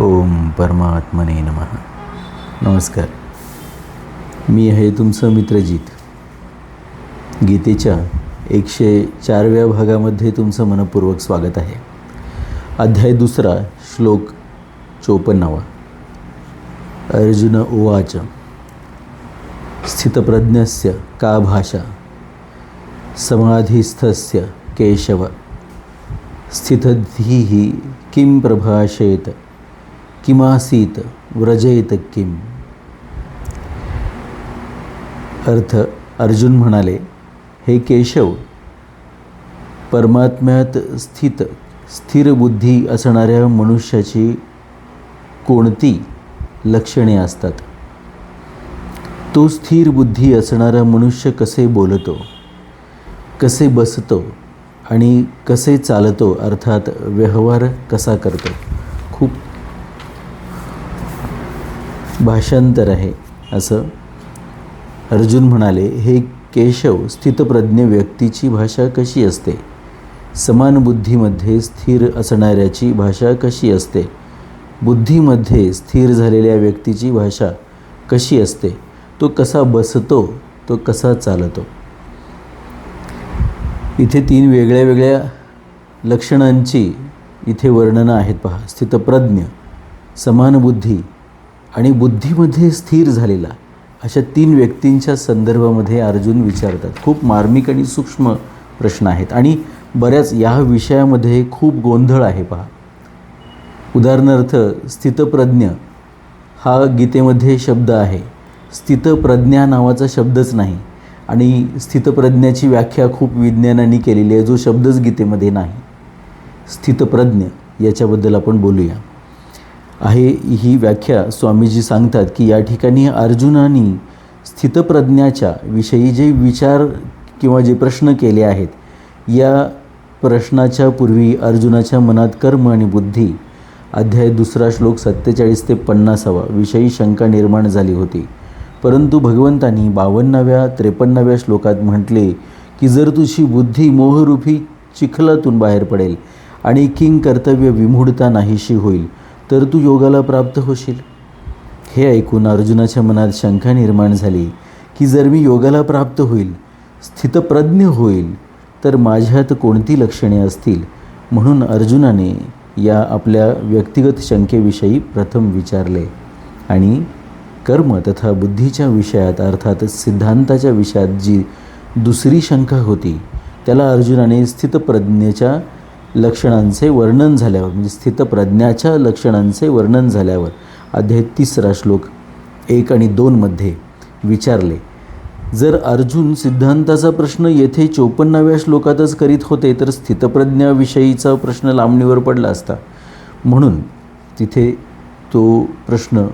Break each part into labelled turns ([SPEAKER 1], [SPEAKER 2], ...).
[SPEAKER 1] ओम परमात्मने नमः. नमस्कार. मी आहे तुमचं मित्रजीत गीतेच्या एकशे चारव्या भागामध्ये तुमचं मनपूर्वक स्वागत आहे. अध्याय दुसरा श्लोक चोपन्नावा. अर्जुन उवाच स्थितप्रज्ञस्य का भाषा? समाधिस्थस्य केशव. स्थितधीः किं प्रभाषेत? किमासीत व्रजयत किम? अर्थ अर्जुन म्हणाले हे केशव परमात्म्यात स्थित स्थिर बुद्धी असणाऱ्या मनुष्याची कोणती लक्षणे असतात? तो स्थिर बुद्धी असणारा मनुष्य कसे बोलतो? कसे बसतो आणि कसे चालतो? अर्थात व्यवहार कसा करतो खूप भाषांतर आहे असं अर्जुन म्हणाले हे केशव स्थितप्रज्ञ व्यक्तीची भाषा कशी असते? समान बुद्धीमध्ये स्थिर असणाऱ्याची भाषा कशी असते? बुद्धीमध्ये स्थिर झालेल्या व्यक्तीची भाषा कशी असते? तो कसा बसतो? तो कसा चालतो? इथे तीन वेगळ्या वेगळ्या लक्षणांची इथे वर्णनं आहेत पहा. स्थितप्रज्ञ समान बुद्धी आणि बुद्धीमध्ये स्थिर झालेला अशा तीन व्यक्तींच्या संदर्भामध्ये अर्जुन विचारतात. खूप मार्मिक आणि सूक्ष्म प्रश्न आहेत. आणि बऱ्याच या विषयामध्ये खूप गोंधळ आहे पहा. उदाहरणार्थ स्थितप्रज्ञ हा गीतेमध्ये शब्द आहे. स्थितप्रज्ञा नावाचा शब्दच नाही. आणि स्थितप्रज्ञाची व्याख्या खूप विज्ञानाने केलेली आहे जो शब्दच गीतेमध्ये नाही. स्थितप्रज्ञ याच्याबद्दल आपण बोलूया. आहे ही व्याख्या स्वामीजी सांगतात की या ठिकाणी अर्जुनानी स्थितप्रज्ञाच्या विषयी जे विचार किंवा जे प्रश्न केले आहेत या प्रश्नाच्या पूर्वी अर्जुनाच्या मनात कर्म आणि बुद्धी अध्याय दुसरा श्लोक सत्तेचाळीस ते पन्नासावा विषयी शंका निर्माण झाली होती. परंतु भगवंतांनी बावन्नाव्या त्रेपन्नाव्या श्लोकात म्हटले की जर तुझी बुद्धी मोहरूपी चिखलातून बाहेर पडेल आणि किंग कर्तव्य विमूढता नाहीशी होईल तर तू योगाला प्राप्त होशील. हे ऐकून अर्जुनाच्या मनात शंका निर्माण झाली की जर मी योगाला प्राप्त होईल स्थितप्रज्ञ होईल तर माझ्यात कोणती लक्षणे असतील? म्हणून अर्जुनाने या आपल्या व्यक्तिगत शंकेविषयी प्रथम विचारले. आणि कर्म तथा बुद्धीच्या विषयात अर्थात सिद्धांताच्या विषयात जी दुसरी शंका होती त्याला अर्जुनाने स्थितप्रज्ञेच्या लक्षणांचे वर्णन झाल्यावर म्हणजे स्थितप्रज्ञाच्या लक्षणांचे वर्णन झाल्यावर अध्याय तिसरा श्लोक एक आणि दोनमध्ये विचारले जर अर्जुन सिद्धांताचा प्रश्न येथे चोपन्नाव्या श्लोकातच करीत होते तर स्थितप्रज्ञाविषयीचा प्रश्न लांबणीवर पडला असता. म्हणून तिथे तो प्रश्न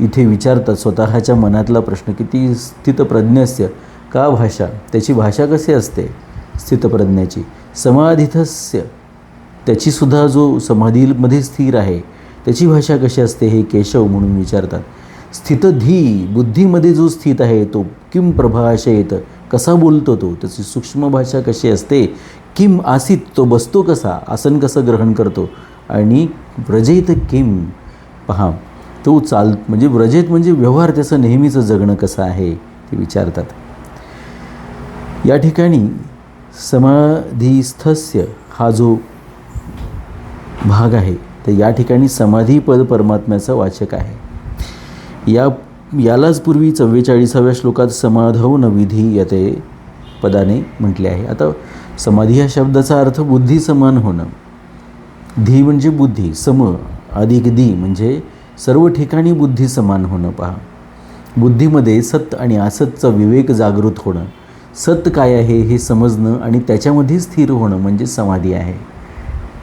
[SPEAKER 1] इथे विचारतात स्वतःच्या मनातला प्रश्न की ती स्थितप्रज्ञस्य का भाषा? त्याची भाषा कशी असते? स्थितप्रज्ञाची समाधितस्य त्याचीसुद्धा जो समाधीमध्ये स्थिर आहे त्याची भाषा कशी असते हे केशव म्हणून विचारतात. स्थितधी बुद्धीमध्ये जो स्थित आहे तो किम प्रभाषेत कसा बोलतो तो? त्याची सूक्ष्म भाषा कशी असते? किम आसित तो बसतो कसा? आसन कसं ग्रहण करतो? आणि व्रजेत किम पहा तो चाल म्हणजे व्रजेत म्हणजे व्यवहार त्याचं नेहमीचं जगणं कसं आहे ते विचारतात. या ठिकाणी समाधीस्थस्य हा जो भाग आहे. तर या ठिकाणी समाधीपद परमात्म्याचा वाचक आहे. या यालाच पूर्वी चव्वेचाळीसाव्या श्लोकात समाधव न विधी यते पदाने म्हटले आहे. आता समाधी या शब्दाचा अर्थ बुद्धी समान होणं. धी म्हणजे बुद्धी सम अधिक दी म्हणजे सर्व ठिकाणी बुद्धी समान होणं पहा. बुद्धीमध्ये सत आणि असतचा विवेक जागृत होणं. सत काय आहे हे समजणं आणि त्याच्यामध्ये स्थिर होणं म्हणजे समाधी आहे.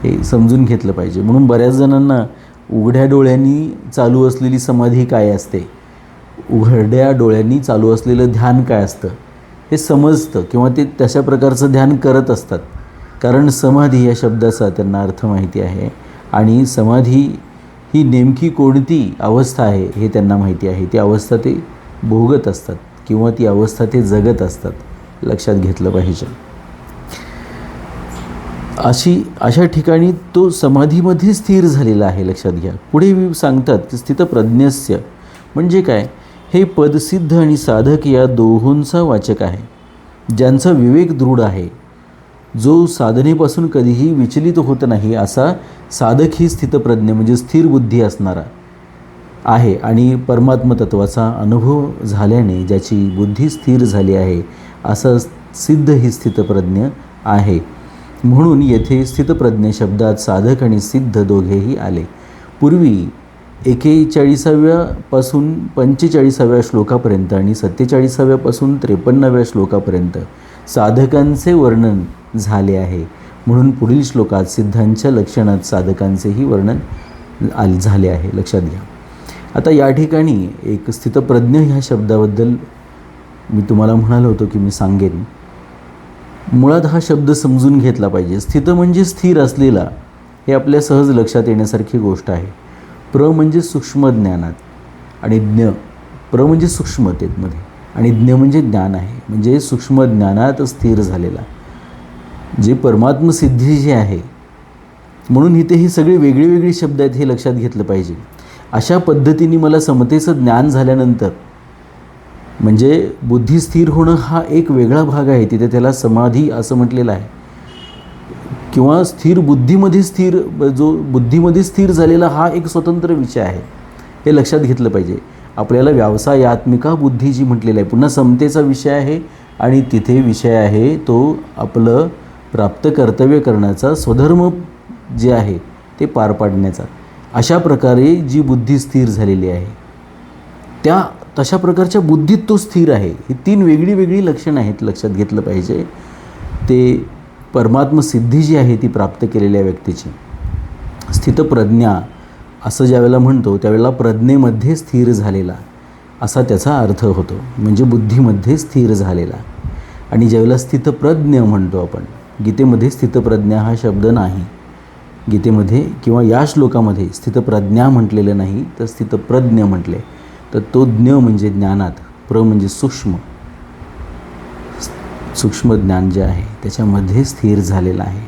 [SPEAKER 1] हे समजून घेतलं पाहिजे. म्हणून बऱ्याच जणांना उघड्या डोळ्यांनी चालू असलेली समाधी काय असते? उघड्या डोळ्यांनी चालू असलेलं ध्यान काय असतं? हे समजतं किंवा ते तशा प्रकारचं ध्यान करत असतात. कारण समाधी या शब्दाचा त्यांना अर्थ माहिती आहे. आणि समाधी ही नेमकी कोणती अवस्था आहे हे त्यांना माहिती आहे. ती अवस्था ते भोगत असतात किंवा ती अवस्था ते जगत असतात. लक्षात घेतलं पाहिजे. अशी अशा ठिकाणी तो समाधीमध्ये स्थिर झालेला आहे लक्षात घ्या. पुढे सांगतात की स्थितप्रज्ञस्य म्हणजे काय? हे पदसिद्ध आणि साधक या दोहोंचा वाचक आहे. ज्यांचा विवेक दृढ आहे. जो साधनेपासून कधीही विचलित होत नाही असा साधक ही स्थितप्रज्ञ म्हणजे स्थिर बुद्धी असणारा आहे आणि परमात्मतत्वाचा अनुभव झाल्याने ज्याची बुद्धी स्थिर झाली आहे असं सिद्ध ही स्थितप्रज्ञ आहे. म्हणून येथे स्थितप्रज्ञ शब्दात साधक आणि सिद्ध दोघेही आले. पूर्वी एकेचाळीसाव्यापासून पंचेचाळीसाव्या श्लोकापर्यंत आणि सत्तेचाळीसाव्यापासून त्रेपन्नाव्या श्लोकापर्यंत साधकांचे वर्णन झाले आहे. म्हणून पुढील श्लोकात सिद्धांच्या लक्षणात साधकांचेही वर्णन आल झाले आहे. लक्षात घ्या. आता या ठिकाणी एक स्थितप्रज्ञ ह्या शब्दाबद्दल मी तुम्हाला म्हणालो होतो की मी सांगेन. मुळात हा शब्द समजून घेतला पाहिजे. स्थित म्हणजे स्थिर असलेला हे आपल्या सहज लक्षात येण्यासारखी गोष्ट आहे. प्र म्हणजे सूक्ष्म ज्ञानात आणि ज्ञ प्र म्हणजे सूक्ष्मतेमध्ये आणि ज्ञ म्हणजे ज्ञान आहे. म्हणजे सूक्ष्म ज्ञानात स्थिर झालेला. जे परमात्मसिद्धी जी आहे म्हणून इथे ही सगळी वेगळी वेगळी शब्द आहेत हे लक्षात घेतलं पाहिजे. अशा पद्धतीने मला समतेचं ज्ञान झाल्यानंतर म्हणजे बुद्धी स्थिर होणं हा एक वेगळा भाग आहे. तिथे त्याला समाधी असं म्हटलेलं आहे. किंवा स्थिर बुद्धीमध्ये स्थिर जो बुद्धीमध्ये स्थिर झालेला हा एक स्वतंत्र विषय आहे. हे लक्षात घेतलं पाहिजे. आपल्याला व्यवसायात्मिका बुद्धी जी म्हटलेली आहे पुन्हा समतेचा विषय आहे आणि तिथे विषय आहे तो आपलं प्राप्त कर्तव्य करण्याचा स्वधर्म जे आहे ते पार पाडण्याचा. अशा प्रकारे जी बुद्धी स्थिर झालेली आहे त्या तशा प्रकारच्या बुद्धीत तो स्थिर आहे. ही तीन वेगळी वेगळी लक्षणं आहेत लक्षात घेतलं पाहिजे. ते परमात्मसिद्धी जी आहे ती प्राप्त केलेल्या व्यक्तीची. स्थितप्रज्ञा असं ज्यावेळेला म्हणतो त्यावेळेला प्रज्ञेमध्ये स्थिर झालेला असा त्याचा अर्थ होतो. म्हणजे बुद्धीमध्ये स्थिर झालेला. आणि ज्यावेळेला स्थितप्रज्ञ म्हणतो आपण गीतेमध्ये स्थितप्रज्ञा हा शब्द नाही. गीतेमध्ये किंवा या श्लोकामध्ये स्थितप्रज्ञा म्हटलेलं नाही तर स्थितप्रज्ञ म्हटले. तर तो ज्ञ म्हणजे ज्ञानात प्र म्हणजे सूक्ष्म. सूक्ष्म ज्ञान जे आहे त्याच्यामध्ये स्थिर झालेला आहे.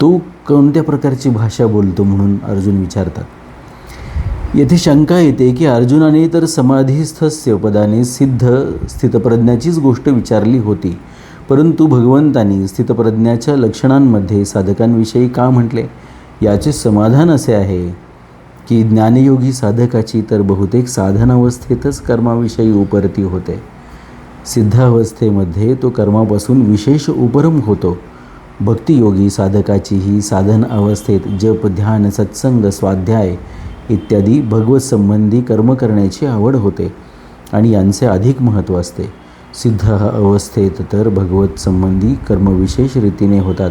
[SPEAKER 1] तो कोणत्या प्रकारची भाषा बोलतो म्हणून अर्जुन विचारतात? येथे शंका येते की अर्जुनाने तर समाधीस्थस्य पदाने सिद्ध स्थितप्रज्ञाचीच गोष्ट विचारली होती. परंतु भगवंतांनी स्थितप्रज्ञाच्या लक्षणांमध्ये साधकांविषयी का म्हटले? याचे समाधान असे आहे. की ज्ञानयोगी साधकाची तर बहुतेक साधनावस्थेतच कर्माविषयी उपरती होते. सिद्धावस्थेमध्ये तो कर्मापासून विशेष उपरम होतो. भक्तियोगी साधकाची ही साधन अवस्थेत जप ध्यान सत्संग स्वाध्याय इत्यादी भगवत संबंधी कर्म करण्याची आवड होते आणि यांचे अधिक महत्त्व असते. सिद्ध अवस्थेत तर भगवत संबंधी कर्म विशेष रीतीने होतात.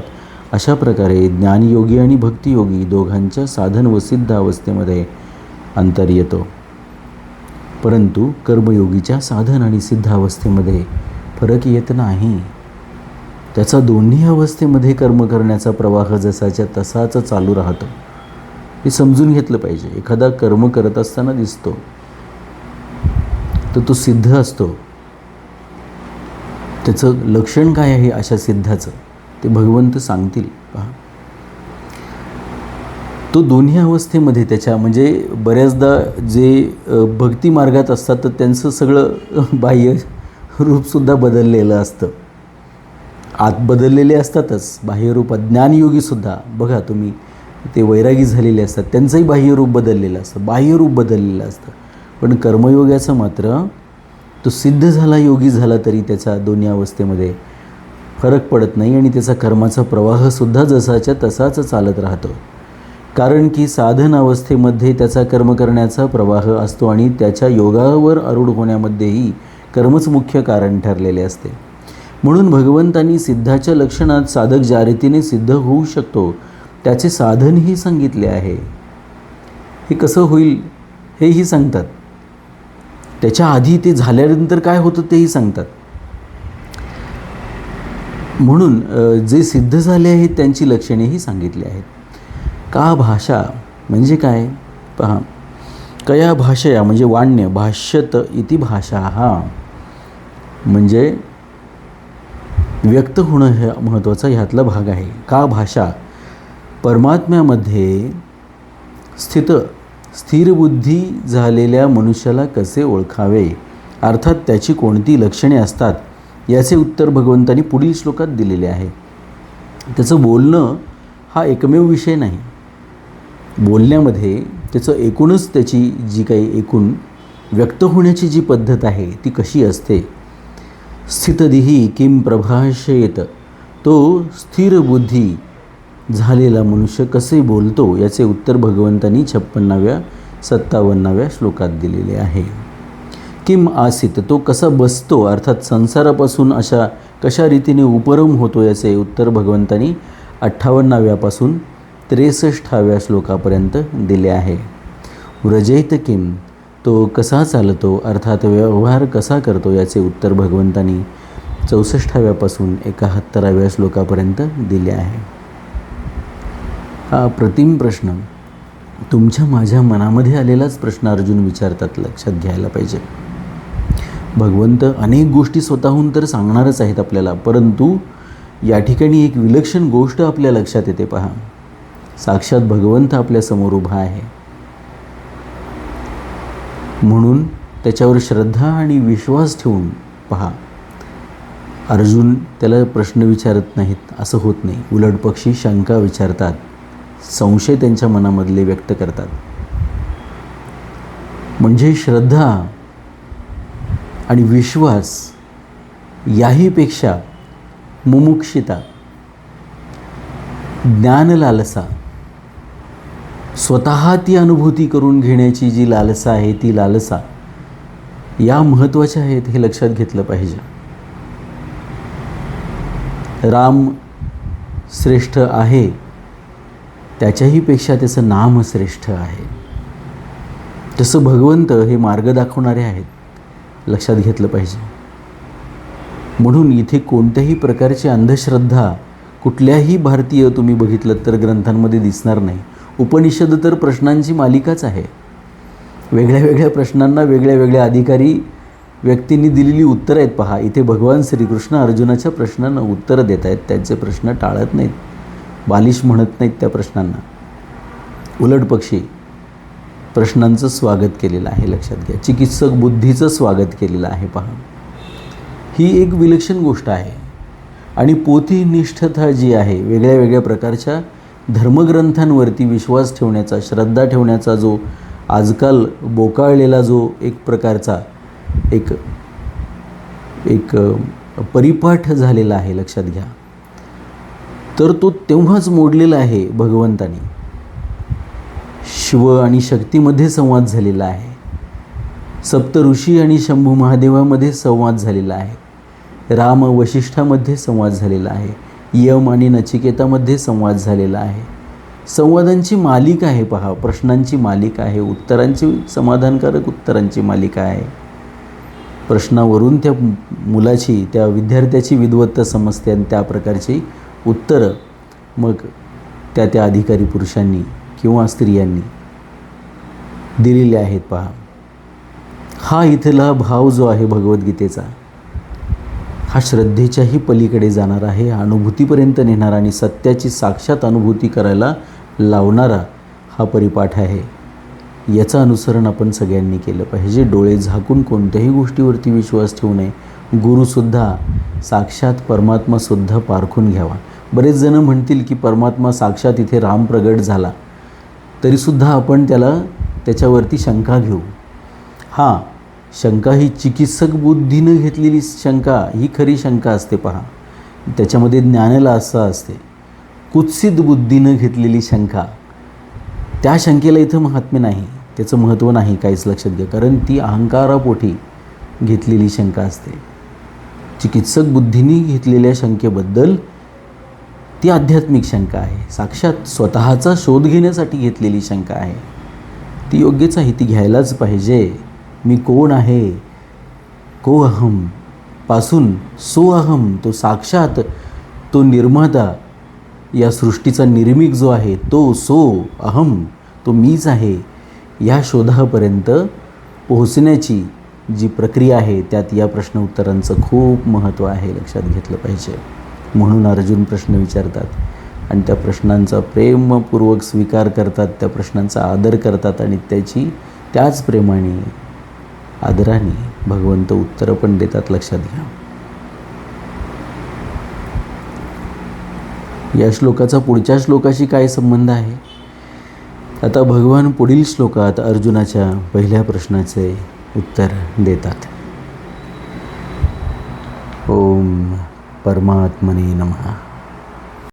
[SPEAKER 1] अशा प्रकारे ज्ञानयोगी आणि भक्तियोगी दोघांच्या साधन व सिद्ध अवस्थेमध्ये अंतर येतो. परंतु कर्मयोगीच्या साधन आणि सिद्ध अवस्थेमध्ये फरक येत नाही. त्याचा दोन्ही अवस्थेमध्ये कर्म करण्याचा प्रवाह जसाच्या तसाच चालू राहतो. हे समजून घेतलं पाहिजे. एखादा कर्म करत असताना दिसतो. तर तो सिद्ध असतो. त्याचं लक्षण काय आहे अशा सिद्धाचं? ते भगवंत सांगतील. पहा. तो दोन्ही अवस्थेमध्ये त्याच्या म्हणजे बऱ्याचदा जे भक्ती मार्गात असतात तर त्यांचं सगळं बाह्य रूपसुद्धा बदललेलं असतं. आत बदललेले असतातच. बाह्यरूपात ज्ञानयोगीसुद्धा बघा तुम्ही ते वैरागी झालेले असतात. त्यांचंही बाह्यरूप बदललेलं असतं. बाह्यरूप बदललेलं असतं. पण कर्मयोगाचं मात्र तो सिद्ध झाला योगी झाला तरी त्याचा दोन्ही अवस्थेमध्ये फरक पडत नाही आणि त्याचा कर्माचा प्रवाहसुद्धा जसाच्या तसाच चालत राहतो. कारण की साधन अवस्थेमध्ये त्याचा कर्म करण्याचा प्रवाह असतो आणि त्याच्या योगावर आरूढ होण्यामध्येही कर्मच मुख्य कारण ठरलेले असते. म्हणून भगवंतांनी सिद्धाच्या लक्षणात साधक ज्या रीतीने सिद्ध होऊ शकतो त्याचे साधनही सांगितले आहे. हे कसं होईल हेही सांगतात. त्याच्या आधी ते झाल्यानंतर काय होतं तेही सांगतात. म्हणून जे सिद्ध झाले आहेत त्यांची लक्षणेही सांगितली आहेत. का भाषा म्हणजे काय? पहा. कया भाषया म्हणजे वाण्य भाष्यत इति भाषा. हा म्हणजे व्यक्त होणं हे महत्त्वाचा ह्यातला भाग आहे. का भाषा? परमात्म्यामध्ये स्थित स्थिरबुद्धी झालेल्या मनुष्याला कसे ओळखावे? अर्थात त्याची कोणती लक्षणे असतात? याचे उत्तर भगवंतांनी पुढील श्लोकात दिलेले आहे. त्याचं बोलणं हा एकमेव विषय नाही. बोलण्यामध्ये त्याचं एकूणच त्याची जी काही एकूण व्यक्त होण्याची जी पद्धत आहे ती कशी असते? स्थितदिही किम प्रभाषेत तो स्थिर बुद्धी झालेला मनुष्य कसे बोलतो? याचे उत्तर भगवंतांनी छप्पन्नाव्या सत्तावन्नाव्या श्लोकात दिलेले आहे. किम आसित तो कसा बसतो? अर्थात संसारापासून अशा कशा रीतीने उपरम होतो याचे उत्तर भगवंतांनी अठ्ठावन्नाव्यापासून त्रेसष्टाव्या श्लोकापर्यंत दिले आहे. व्रजैत किम तो कसा चालतो? अर्थात व्यवहार कसा करतो याचे उत्तर भगवंतांनी चौसष्टाव्यापासून एकाहत्तराव्या श्लोकापर्यंत दिले आहे. हा प्रतिम प्रश्न. तुमच्या माझ्या मनामध्ये आलेलाच प्रश्न अर्जुन विचारतात लक्षात घ्यायला पाहिजे. भगवंत अनेक गोष्टी स्वतःहून तर सांगणारच आहेत आपल्याला परंतु या ठिकाणी एक विलक्षण गोष्ट आपल्या लक्षात येते पहा. साक्षात भगवंत आपल्यासमोर उभा आहे. म्हणून त्याच्यावर श्रद्धा आणि विश्वास ठेवून पहा. अर्जुन त्याला प्रश्न विचारत नाहीत असं होत नाही. उलट पक्षी शंका विचारतात. संशय त्यांच्या मनामधले व्यक्त करतात. म्हणजे श्रद्धा आणि विश्वास याहीपेक्षा मुमुक्षिता ज्ञान लालसा स्वतः ती अनुभूती करून घेण्याची जी लालसा आहे ती लालसा या महत्त्वाच्या आहेत हे लक्षात घेतलं पाहिजे. राम श्रेष्ठ आहे त्याच्याही पेक्षा त्याचं नाम श्रेष्ठ आहे. तसं भगवंत हे मार्ग दाखवणारे आहेत. लक्षात घेतलं पाहिजे. म्हणून इथे कोणत्याही प्रकारची अंधश्रद्धा कुठल्याही भारतीय तुम्ही बघितलं तर ग्रंथांमध्ये दिसणार नाही. उपनिषद तर प्रश्नांची मालिकाच आहे. वेगळ्या वेगळ्या प्रश्नांना वेगळ्या वेगळ्या अधिकारी व्यक्तींनी दिलेली उत्तरं आहेत पहा. इथे भगवान श्रीकृष्ण अर्जुनाच्या प्रश्नांना उत्तरं देत आहेत. त्यांचे प्रश्न टाळत नाहीत. बालिश म्हणत नाहीत त्या प्रश्नांना. उलट पक्षी प्रश्नांचं स्वागत केलेलं आहे लक्षात घ्या. चिकित्सक बुद्धीचं स्वागत केलेलं आहे पहा. ही एक विलक्षण गोष्ट आहे. आणि पोथीनिष्ठता जी आहे वेगळ्या वेगळ्या प्रकारच्या धर्मग्रंथांवरती विश्वास ठेवण्याचा श्रद्धा ठेवण्याचा जो आजकाल बोकाळलेला जो एक प्रकारचा एक एक परिपाठ झालेला आहे लक्षात घ्या. तर तो तेव्हाच मोडलेला आहे भगवंतानी. शिव आणि शक्तीमध्ये संवाद झालेला आहे. सप्त ऋषी आणि शंभू महादेवामध्ये संवाद झालेला आहे. राम वशिष्ठामध्ये संवाद झालेला आहे. यम आणि नचिकेतामध्ये संवाद झालेला आहे. संवादांची मालिका आहे पहा. प्रश्नांची मालिका आहे. उत्तरांची समाधानकारक उत्तरांची मालिका आहे. प्रश्नावरून त्या मुलाची त्या विद्यार्थ्याची विद्वत्ता समजते आणि त्या प्रकारची उत्तरं. मग त्या त्या अधिकारी पुरुषांनी किंवा स्त्रियांनी दिलेले आहेत पहा. हा इथला भाव जो आहे भगवद्गीतेचा हा श्रद्धेच्याही पलीकडे जाणार आहे अनुभूतीपर्यंत नेणारा आणि सत्याची साक्षात अनुभूती करायला लावणारा हा परिपाठ आहे. याचं अनुसरण आपण सगळ्यांनी केलं पाहिजे. डोळे झाकून कोणत्याही गोष्टीवरती विश्वास ठेवू नये गुरुसुद्धा साक्षात परमात्मासुद्धा पारखून घ्यावा. बरेच जणं म्हणतील की परमात्मा साक्षात इथे राम प्रगट झाला. तरीसुद्धा आपण त्याला त्याच्यावरती शंका घेऊ. हां शंका ही चिकित्सक बुद्धीनं घेतलेली शंका ही खरी शंका असते पहा. त्याच्यामध्ये ज्ञानाला असं असते. कुत्सित बुद्धीनं घेतलेली शंका. त्या शंकेला इथं महात्म्य नाही. त्याचं महत्त्व नाही काहीच लक्षात घ्या. कारण ती अहंकारापोटी घेतलेली शंका असते. चिकित्सक बुद्धीने घेतलेल्या शंकेबद्दल ती आध्यात्मिक शंका आहे. साक्षात स्वतःचा शोध घेण्यासाठी घेतलेली शंका आहे. ती योग्यच आहे ती घ्यायलाच पाहिजे. मी कोण आहे? को अहमपासून सो अहम तो साक्षात तो निर्माता या सृष्टीचा निर्मिक जो आहे तो सो अहम तो मीच आहे. या शोधापर्यंत पोहोचण्याची जी प्रक्रिया आहे त्यात या प्रश्न उत्तरांचं खूप महत्त्व आहे लक्षात घेतलं पाहिजे. म्हणून अर्जुन प्रश्न विचारतात. आणि त्या प्रश्नांचा प्रेमपूर्वक स्वीकार करतात त्या प्रश्नांचा आदर करतात आणि त्याची त्याच प्रेमाने आदराने भगवंत उत्तरं पण देतात लक्षात घ्या. या श्लोकाचा पुढच्या श्लोकाशी काय संबंध आहे? आता भगवान पुढील श्लोकात अर्जुनाच्या पहिल्या प्रश्नाचे उत्तर देतात. ओम परमात्मने नमः.